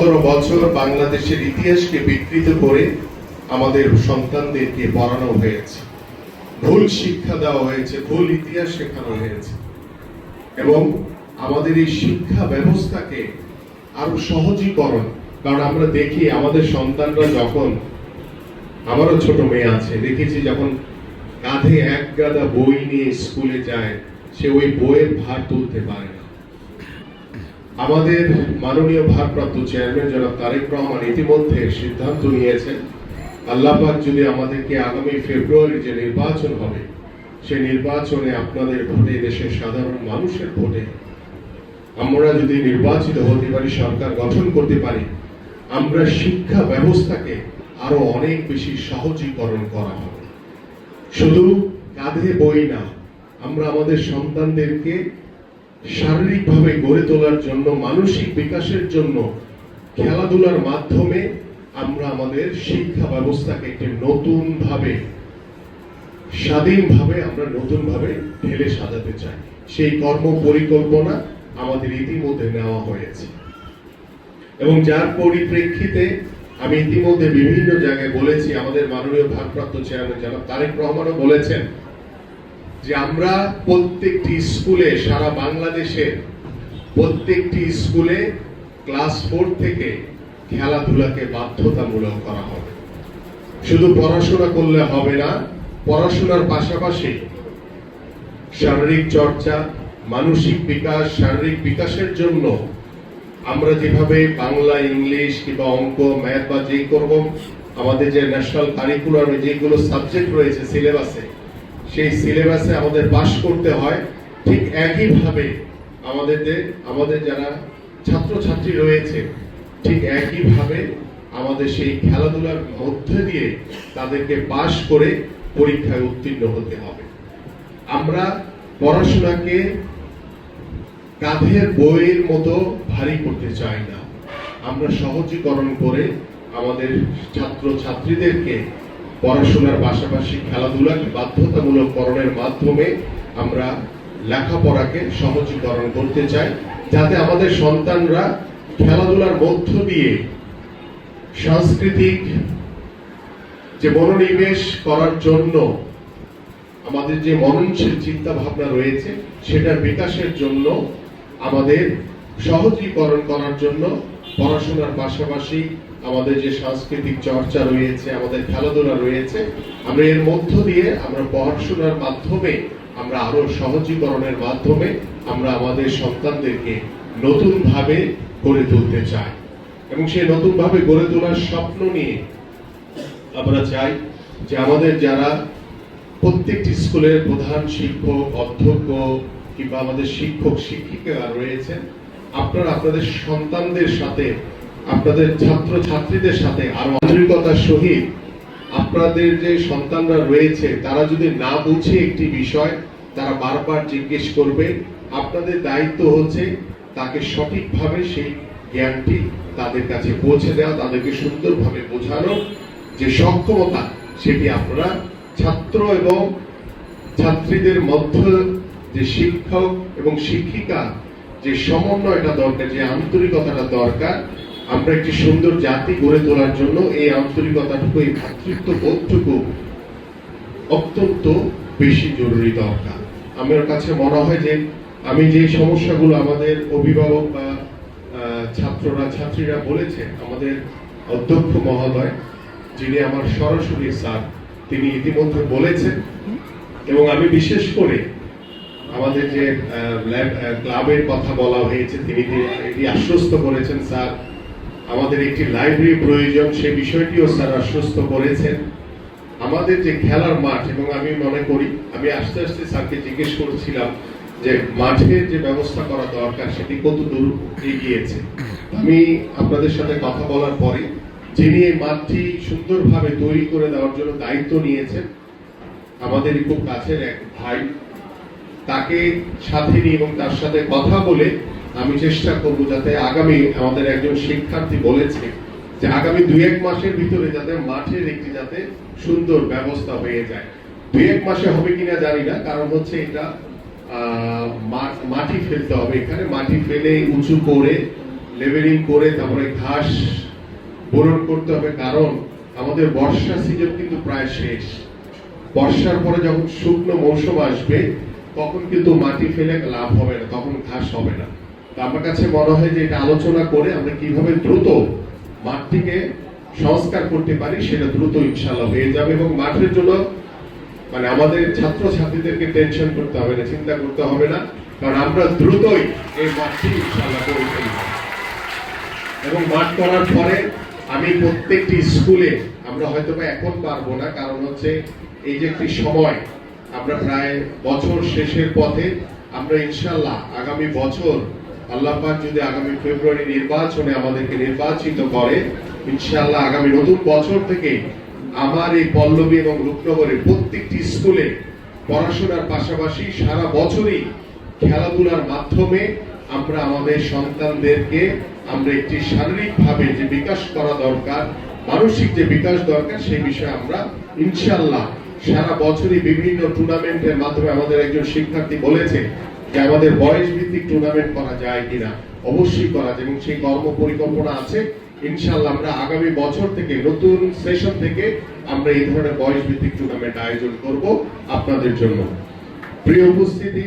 সতেরো বছর বাংলাদেশের ইতিহাসকে বিকৃত করে আমাদের সন্তানদেরকে পড়ানো হয়েছে। ভুল শিক্ষা দেওয়া হয়েছে, ভুল ইতিহাস শেখানো হয়েছে। এবং আমাদের এই শিক্ষা ব্যবস্থাকে আরও সহজীকরণ, কারণ আমরা দেখি আমাদের সন্তানরা যখন, আমারও ছোট মেয়ে আছে, দেখেছি যখন কাঁধে এক গাদা বই নিয়ে স্কুলে যায়, সে ওই বইয়ের ভার তুলতে পারে না। আমাদের মাননীয় ভারপ্রাপ্ত চেয়ারম্যান জনাব তারেক রহমান ইতিমধ্যে সিদ্ধান্ত নিয়েছেন আল্লাপাক যদি আমাদেরকে আগামী ফেব্রুয়ারি যে নির্বাচন হবে, সে নির্বাচনে আপনাদের ভোটে দেশের সাধারণ মানুষের ভোটে আমরা যদি নির্বাচিত হতে পারি, সরকার গঠন করতে পারি, আমরা শিক্ষা ব্যবস্থাকে আরও অনেক বেশি সহজীকরণ করা হবে। শুধু কাঁধে বই না, আমরা আমাদের সন্তানদেরকে শারীরিকভাবে গড়ে তোলার জন্য, মানসিক বিকাশের জন্য খেলাধুলার মাধ্যমে আমরা আমাদের শিক্ষা ব্যবস্থাকে একটি নতুন ভাবে স্বাধীনভাবে আমরা নতুন ভাবে ঢেলে সাজাতে চাই। সেই কর্ম পরিকল্পনা আমাদের ইতিমধ্যে নেওয়া হয়েছে। এবং যার পরিপ্রেক্ষিতে আমি ইতিমধ্যে বিভিন্ন জায়গায় বলেছি, আমাদের মাননীয় ভারপ্রাপ্ত চেয়ারম্যান জনাব তারেক রহমানও বলেছেন যে আমরা প্রত্যেকটি স্কুলে সারা বাংলাদেশের প্রত্যেকটি স্কুলে ক্লাস ফোর থেকে খেলাধুলাকে বাধ্যতামূলক করা হবে। শুধু পড়াশোনা করলে হবে না, পড়াশোনার পাশাপাশি শারীরিক চর্চা, মানসিক বিকাশ, শারীরিক বিকাশের জন্য আমরা যেভাবে বাংলা, ইংলিশ কিংবা অঙ্ক, ম্যাথ বা যে করব আমাদের যে ন্যাশনাল কারিকুলার যেগুলো সাবজেক্ট রয়েছে সিলেবাসে সেই সিলেবাসে আমাদের পাশ করতে হয়। ঠিক একইভাবে আমাদের আমাদের যারা ছাত্রছাত্রী রয়েছে, ঠিক একইভাবে আমাদের সেই খেলাধুলার মধ্যে দিয়ে তাদেরকে পাশ করে পরীক্ষায় উত্তীর্ণ হতে হবে। আমরা পড়াশোনাকে কাঁধের বইয়ের মতো ভারী করতে চাই না। আমরা সহজীকরণ করে আমাদের ছাত্র ছাত্রীদেরকে পড়াশোনার পাশাপাশি খেলাধুলাকে বাধ্যতামূলক করণের মাধ্যমে আমরা লেখাপড়াকে সহজীকরণ করতে চাই, যাতে আমাদের সন্তানরা খেলাধুলার মধ্য দিয়ে সাংস্কৃতিক যে মনোনিবেশ করার জন্য আমাদের যে মননশীল চিন্তা ভাবনা রয়েছে, সেটার বিকাশের জন্য আমাদের সহজীকরণ করার জন্য পড়াশোনার পাশাপাশি আমাদের যে সাংস্কৃতিক চর্চা রয়েছে, আমাদের খেলাধুলা রয়েছে, আমরা এর মধ্য দিয়ে আমরা পড়াশোনার মাধ্যমে, আমরা আরও সহজীকরণের মাধ্যমে আমরা আমাদের সন্তানদেরকে নতুন ভাবে গড়ে তুলতে চাই। এবং সেই নতুন ভাবে গড়ে তোলার স্বপ্ন নিয়ে আমরা চাই যে আমাদের যারা প্রত্যেকটি স্কুলের প্রধান শিক্ষক, অধ্যক্ষ কিংবা আমাদের শিক্ষক, শিক্ষিকা রয়েছেন, আপনারা আপনাদের সন্তানদের সাথে আপনাদের ছাত্র ছাত্রীদের সাথে আরও আন্তরিকতার সহিত আপনাদের যে সন্তানরা রয়েছে, তারা যদি না বুঝে একটি বিষয়, তারা বারবার জিজ্ঞেস করবে, আপনাদের দায়িত্ব হচ্ছে তাকে সঠিকভাবে সেই জ্ঞানটি তাদের কাছে পৌঁছে দেওয়া, তাদেরকে সুন্দরভাবে বোঝানো, যে সক্ষমতা সেটি আপনারা ছাত্র এবং ছাত্রীদের মধ্যে যে শিক্ষক এবং শিক্ষিকা যে সমন্বয়টা দরকার, যে আন্তরিকতাটা দরকার আমরা একটি সুন্দর জাতি গড়ে তোলার জন্য এই আন্তরিকতাটুকু, এই ভাতৃত্ব বোধটুকু অত্যন্ত বেশি জরুরি দরকার। আমার কাছে মনে হয় যে আমি যে সমস্যাগুলো আমাদের অভিভাবক বা ছাত্ররা, ছাত্রীরা বলেছে আমাদের অধ্যক্ষ মহোদয়, যিনি আমার সরাসরি স্যার, তিনি ইতিমধ্যে বলেছেন, এবং আমি বিশেষ করে আমাদের যে ক্লাবের কথা বলা হয়েছে, তিনি এটি আশ্বস্ত করেছেন স্যার আমাদের একটি লাইব্রেরি প্রয়োজন, সে বিষয়টিও স্যার আশ্বস্ত করেছেন। আমাদের যে খেলার মাঠ, এবং আমি মনে করি, আমি আস্তে আস্তে স্যারকে জিজ্ঞেস করছিলাম যে মাঠের যে ব্যবস্থা করা দরকার, সেটি কত দূর এগিয়েছে। আমি আপনাদের সাথে কথা বলার পরে, যিনি এই মাঠটি সুন্দরভাবে তৈরি করে দেওয়ার জন্য দায়িত্ব নিয়েছেন, আমাদের খুব কাছের এক ভাই, তাকে সাথে নিয়ে এবং তার সাথে কথা বলে আমি চেষ্টা করব যাতে আগামী আমাদের একজন শিক্ষার্থী বলেছে যে আগামী দুই এক মাসের ভিতরে যাতে মাঠের একটি যাতে সুন্দর ব্যবস্থা হয়ে যায়। দুই এক মাসে হবে কিনা জানি না, কারণ হচ্ছে এটা মাটি ফেলতে হবে। এখানে মাটি ফেলে উঁচু করে লেভেলিং করে তারপরে ঘাস বরণ করতে হবে, কারণ আমাদের বর্ষা সিজন কিন্তু প্রায় শেষ। বর্ষার পরে যখন শুকনো মৌসুম আসবে, তখন কিন্তু মাটি ফেলে লাভ হবে না, তখন ঘাস হবে না। আমার কাছে মনে হয় যে এটা আলোচনা করে আমরা কীভাবে দ্রুত মাঠটিকে সংস্কার করতে পারি সেটা দ্রুত ইনশাল্লাহ হয়ে যাবে এবং মাঠের জন্য মানে আমাদের ছাত্র ছাত্রীদেরকে টেনশন করতে হবে না, চিন্তা করতে হবে না, কারণ আমরা দ্রুতই এই মাঠটি ইনশাল্লাহ করে ফেলব এবং মাঠ করার পরে আমি প্রত্যেকটি স্কুলে আমরা হয়তো বা এখন পারব না, কারণ হচ্ছে এই যে একটি সময়, আমরা প্রায় বছর শেষের পথে আমরা ইনশাল্লাহ আগামী বছর আল্লাহ পাক যদি আগামী ফেব্রুয়ারি নির্বাচনে আমাদেরকে নির্বাচিত করে ইনশাল্লাহ আগামী নতুন বছর থেকে আমার এই পল্লবী এবং রূপনগরের প্রত্যেকটি স্কুলে পড়াশোনার পাশাপাশি সারা বছরই খেলাধুলার মাধ্যমে আমরা আমাদের সন্তানদেরকে আমরা একটি শারীরিকভাবে যে বিকাশ করা দরকার, মানসিক যে বিকাশ দরকার, সেই বিষয়ে আমরা ইনশাল্লাহ সারা বছরই বিভিন্ন টুর্নামেন্টের মাধ্যমে আমাদের একজন শিক্ষার্থী বলেছে যে আমাদের বয়স ভিত্তিক টুর্নামেন্ট করা যায় কিনা, অবশ্যই করা যায় এবং সেই কর্ম পরিকল্পনা আছে। ইনশাল্লাহ আমরা আগামী বছর থেকে, নতুন সেশন থেকে আমরা এই ধরনের বয়স ভিত্তিক টুর্নামেন্ট আয়োজন করব আপনাদের জন্য। প্রিয় উপস্থিতি